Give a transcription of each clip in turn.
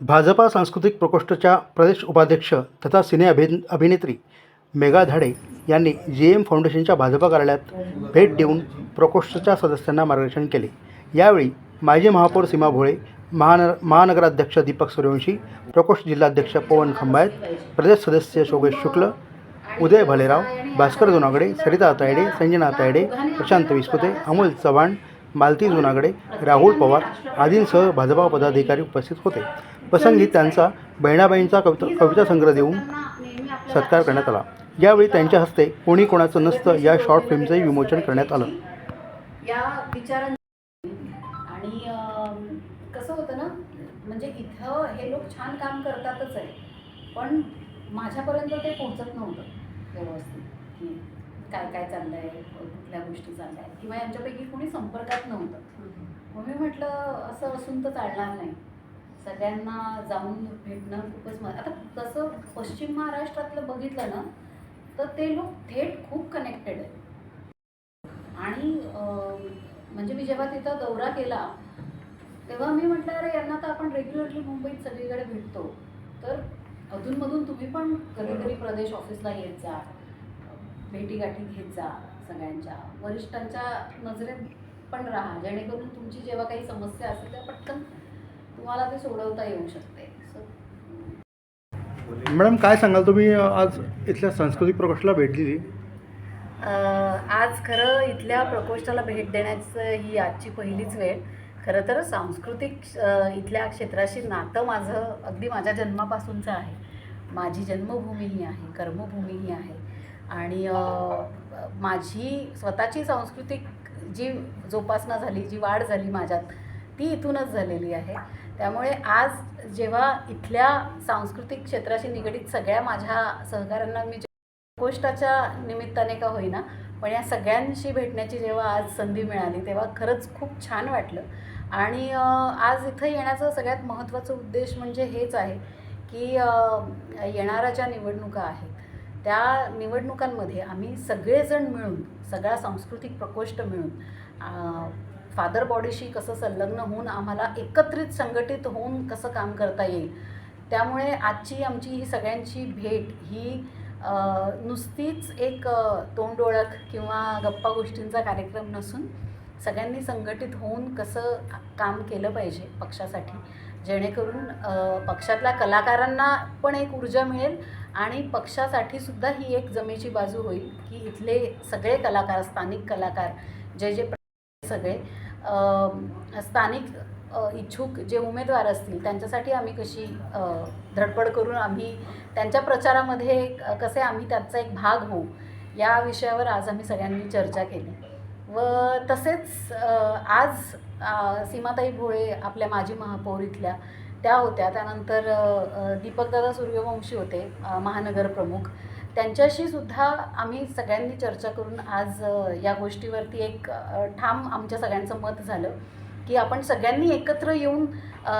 भाजपा सांस्कृतिक प्रकोष्ठच्या प्रदेश उपाध्यक्ष तथा सिने अभि अभिनेत्री मेघा धाडे यांनी जी एम फाउंडेशनच्या भाजपा कार्यालयात भेट देऊन प्रकोष्ठच्या सदस्यांना मार्गदर्शन केले. यावेळी माजी महापौर सीमा भोळे महान महानगराध्यक्ष दीपक सूर्यवंशी प्रकोष्ठ जिल्हाध्यक्ष पवन खंबायत प्रदेश सदस्य शोभेश शुक्ल उदय भालेराव भास्कर जुनागडे सरिता तायडे संजना तायडे प्रशांत विस्पुते अमोल चव्हाण मालती जुनागडे राहुल पवार आदींसह भाजपा पदाधिकारी उपस्थित होते. प्रसंगी त्यांचा बहिणाबाईंचा कविता कविता संग्रह देऊन सत्कार करण्यात आला. यावेळी त्यांच्या हस्ते कोणी कोणाचं नसतं या शॉर्ट फिल्मचंही विमोचन करण्यात आलं. या विचारां आणि कसं होतं ना म्हणजे इथं हे लोक छान काम करतातच आहे. पण माझ्यापर्यंत ते पोहोचत नव्हतं व्यवस्थित. की काय काय चाललं आहे कुठल्या गोष्टी चालल्या आहेत किंवा यांच्यापैकी कोणी संपर्कात नव्हतं. मग मी म्हटलं असं असून तर चालणार नाही. सगळ्यांना जाऊन भेटणं खूपच मग आता तसं पश्चिम महाराष्ट्रातलं बघितलं ना तर ते लोक थेट खूप कनेक्टेड आहेत. आणि म्हणजे मी जेव्हा तिथं दौरा केला तेव्हा मी म्हटलं अरे यांना तर आपण रेग्युलरली मुंबईत सगळीकडे भेटतो. तर अधूनमधून तुम्ही पण कधीतरी प्रदेश ऑफिसला येत जा भेटीगाठी घेत जा सगळ्यांच्या. वरिष्ठांच्या नजरेत पण राहा. जेणेकरून तुमची जेव्हा काही समस्या असेल तर पटकन तुम्हाला ते सोडवता येऊ शकते. मॅडम काय सांगाल? तुम्ही आज इथल्या सांस्कृतिक प्रकोष्ठला भेट दिली. आज खरं इथल्या प्रकोष्ठाला भेट देण्याचं ही आजची पहिलीच वेळ. खरं तर सांस्कृतिक इथल्या क्षेत्राशी नातं माझं अगदी माझ्या जन्मापासूनचं आहे. माझी जन्मभूमीही आहे कर्मभूमीही आहे. आणि माझी स्वतःची सांस्कृतिक जी जोपासना झाली जी वाढ झाली माझ्यात ती इथूनच झालेली आहे. त्यामुळे आज जेव्हा इथल्या सांस्कृतिक क्षेत्राशी निगडीत सगळ्या माझ्या सहकाऱ्यांना मी गोष्टाच्या निमित्ताने का होईना पण या सगळ्यांशी भेटण्याची जेव्हा आज संधी मिळाली तेव्हा खरंच खूप छान वाटलं. आणि आज इथं येण्याचा सगळ्यात महत्त्वाचा उद्देश म्हणजे हेच आहे की येणाऱ्या ज्या निवडणुका आहेत त्या निवडणुकांमध्ये आम्ही सगळेजण मिळून सगळा सांस्कृतिक प्रकोष्ठ मिळून फादर बॉडीशी कसं संलग्न होऊन आम्हाला एकत्रित संघटित होऊन कसं काम करता येईल त्यामुळे आजची आमची ही सगळ्यांची भेट ही नुसतीच एक तोंड ओळख किंवा गप्पा गोष्टींचा कार्यक्रम नसून सगळ्यांनी संघटित होऊन कसं काम केलं पाहिजे पक्षासाठी जेणेकरून पक्षातल्या कलाकारांना पण एक ऊर्जा मिळेल आणि पक्षासाठी सुद्धा ही एक जमेची बाजू होईल की इथले सगळे कलाकार स्थानिक कलाकार जे जे सगळे स्थानिक इच्छुक जे उमेदवार असतील त्यांच्यासाठी आम्ही कशी धडपड करून आम्ही त्यांच्या प्रचारामध्ये कसे आम्ही त्याचा एक भाग होऊ या विषयावर आज आम्ही सगळ्यांनी चर्चा केली. व तसेच आज सीमाताई भोळे आपल्या माजी महापौर इथल्या त्या होत्या. त्यानंतर दीपकदादा सूर्यवंशी होते महानगरप्रमुख महानगर प्रमुख. त्यांच्याशी सुद्धा आम्ही सगळ्यांनी चर्चा करून आज या गोष्टीवरती एक ठाम आमच्या सगळ्यांचं मत झालं की आपण सगळ्यांनी एकत्र येऊन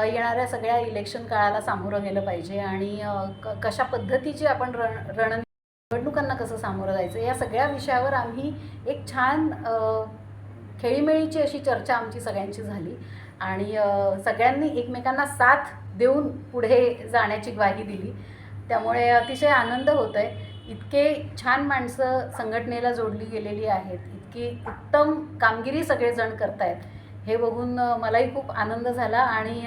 येणाऱ्या सगळ्या इलेक्शन काळाला सामोरं गेलं पाहिजे आणि क कशा पद्धतीची आपण रण रण निवडणुकांना कसं सामोरं जायचं या सगळ्या विषयावर आम्ही एक छान खेळीमेळीची अशी चर्चा आमची सगळ्यांची झाली आणि सगळ्यांनी एकमेकांना साथ देऊन पुढे जाण्याची ग्वाही दिली. त्यामुळे अतिशय आनंद होतो आहे इतके छान माणसं संघटनेला जोडली गेलेली आहेत इतकी उत्तम कामगिरी सगळेजण करतायत हे बघून मलाही खूप आनंद झाला आणि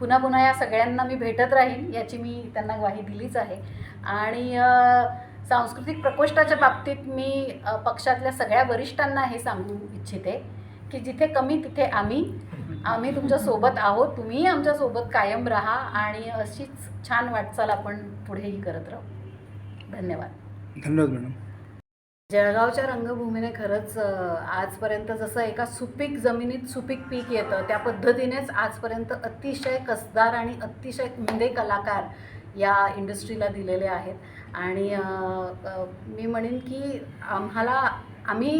पुन्हा पुन्हा या सगळ्यांना मी भेटत राहीन याची मी त्यांना ग्वाही दिलीच आहे. आणि सांस्कृतिक प्रकोष्ठाच्या बाबतीत मी पक्षातल्या सगळ्या वरिष्ठांना हे सांगू इच्छिते की जिथे कमी तिथे आम्ही. आम्ही तुमच्यासोबत आहोत तुम्हीही आमच्यासोबत कायम राहा आणि अशीच छान वाटचाल आपण पुढेही करत राहू. धन्यवाद. धन्यवाद मॅडम जळगावच्या रंगभूमीने खरंच आजपर्यंत जसं एका सुपीक जमिनीत सुपीक पीक येतं त्या पद्धतीनेच आजपर्यंत अतिशय कसदार आणि अतिशय उमदे कलाकार या इंडस्ट्रीला दिलेले आहेत. आणि मी म्हणेन की आम्हाला आम्ही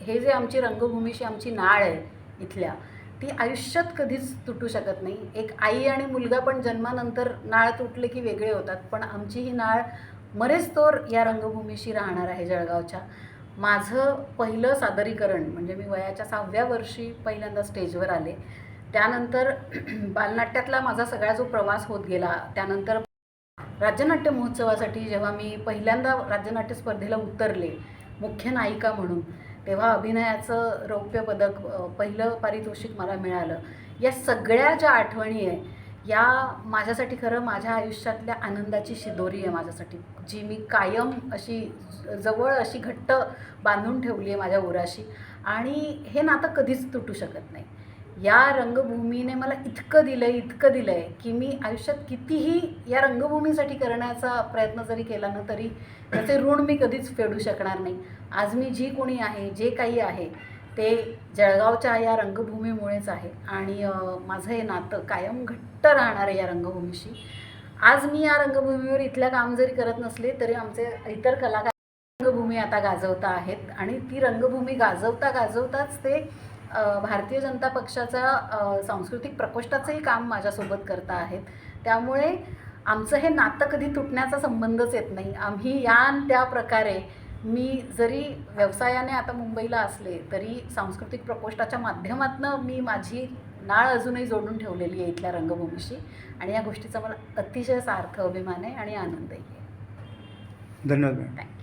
हे जे आमची रंगभूमीशी आमची नाळ आहे इथल्या ती आयुष्यात कधीच तुटू शकत नाही. एक आई आणि मुलगा पण जन्मानंतर नाळ तुटले की वेगळे होतात पण आमची ही नाळ मरेस्तोर या रंगभूमीशी राहणार आहे जळगावच्या. माझं पहिलं सादरीकरण म्हणजे मी वयाच्या सहाव्या वर्षी पहिल्यांदा स्टेजवर आले. त्यानंतर बालनाट्यातला माझा सगळा जो प्रवास होत गेला त्यानंतर राज्यनाट्य महोत्सवासाठी जेव्हा मी पहिल्यांदा राज्यनाट्य स्पर्धेला उतरले मुख्य नायिका म्हणून तेव्हा अभिनयाचं रौप्य पदक पहिलं पारितोषिक मला मिळालं. या सगळ्या ज्या आठवणी आहे या माझ्यासाठी खरं माझ्या आयुष्यातल्या आनंदाची शिदोरी आहे माझ्यासाठी. जी मी कायम अशी जवळ अशी घट्ट बांधून ठेवली आहे माझ्या उराशी आणि हे नातं कधीच तुटू शकत नाही. या रंगभूमीने मला इतकं दिलं आहे इतकं दिलं आहे की मी आयुष्यात कितीही या रंगभूमीसाठी करण्याचा प्रयत्न जरी केला ना तरी त्याचे ऋण मी कधीच फेडू शकणार नाही. आज मी जी कोणी आहे जे काही आहे ते जळगावच्या या रंगभूमीमुळेच आहे. आणि माझं हे नातं कायम घट्ट राहणार आहे या रंगभूमीशी. आज मी या रंगभूमीवर इथलं काम जरी करत नसले तरी आमचे इतर कलाकार रंगभूमी आता गाजवता आहेत. आणि ती रंगभूमी गाजवता गाजवताच ते भारतीय जनता पक्षाचा सांस्कृतिक प्रकोष्ठाचंही काम माझ्यासोबत करता आहेत. त्यामुळे आमचं हे नातं कधी तुटण्याचा संबंधच येत नाही. आम्ही या त्या प्रकारे मी जरी व्यवसायाने आता मुंबईला असले तरी सांस्कृतिक प्रकोष्ठाच्या माध्यमातनं मी माझी नाळ अजूनही जोडून ठेवलेली आहे इथल्या रंगभूमीशी. आणि या गोष्टीचा मला अतिशय सार्थ अभिमान आहे आणि आनंदही आहे. धन्यवाद थँक्यू